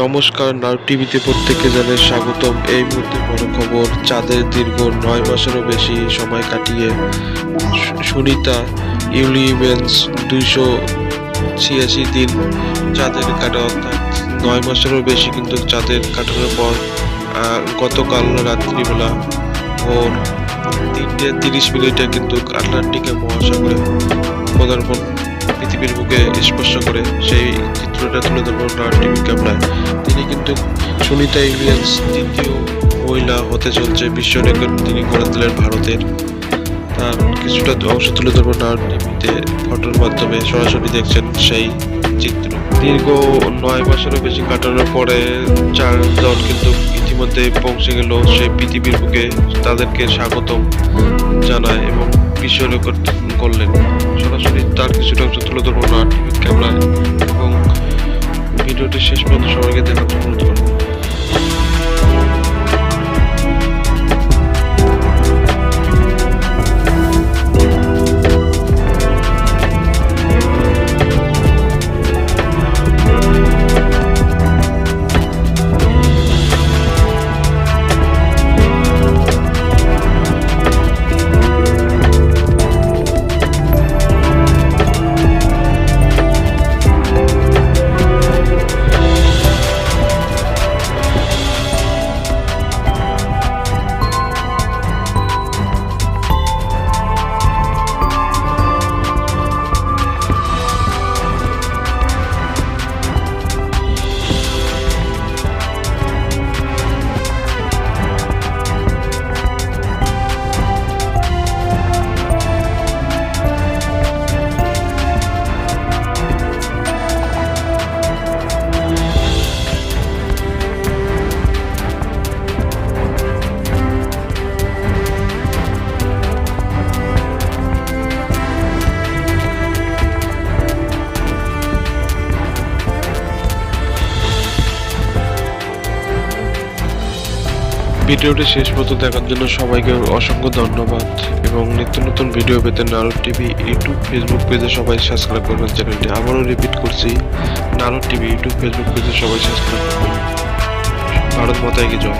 নমস্কার নাউ টিভিতে প্রত্যেককে জানাই স্বাগতম। এই মুহূর্তে বড় খবর চাঁদের দীর্ঘ নয় মাসেরও বেশি সময় কাটিয়ে সুনিতা ইউলিভেন্স দুইশো ছিয়াশি দিন চাঁদের কাটা, অর্থাৎ নয় মাসেরও বেশি কিন্তু চাঁদের কাটানোর পর গতকাল রাত্রিবেলা ভোর তিনটে তিরিশ মিনিটে কিন্তু আটলান্টিকে মহাসাগরে পদার্পণ পৃথিবীর বুকে স্পর্শ করে সেই চিত্রটা তুলে ধরবো টিভি ক্যামেরায়। তিনি কিন্তু সুনিতা ইলিয়ান্স দ্বিতীয় মহিলা হতে চলছে, বিশ্ব রেকর্ড তিনি করে দিলেন ভারতের। তার কিছুটা অংশ তুলে ধরবো নার টিভিতে। ফটোর মাধ্যমে সরাসরি দেখছেন সেই চিত্র। দীর্ঘ নয় মাসেরও বেশি কাটানোর পরে চারজন কিন্তু ইতিমধ্যে পৌঁছে গেল সেই পৃথিবীর বুকে। তাদেরকে স্বাগতম জানায় এবং বিশ্ব রেকর্ড করলেন। সরাসরি তার কিছুটা অংশ তুলে ধরবো না ক্যামেরায়। ভিডিওটি শেষ পর্যন্ত দেখার জন্য সবাইকে অসংখ্য ধন্যবাদ এবং নিত্য নতুন ভিডিও পেতে নারদ টিভি ইউটিউব ফেসবুক পেজে সবাই সাবস্ক্রাইব করবেন চ্যানেলটি। আবারও রিপিট করছি নারদ টিভি ইউটিউব, ফেসবুক পেজে সবাই সাবস্ক্রাইব করবেন। ভারত মাতায় কি জয়?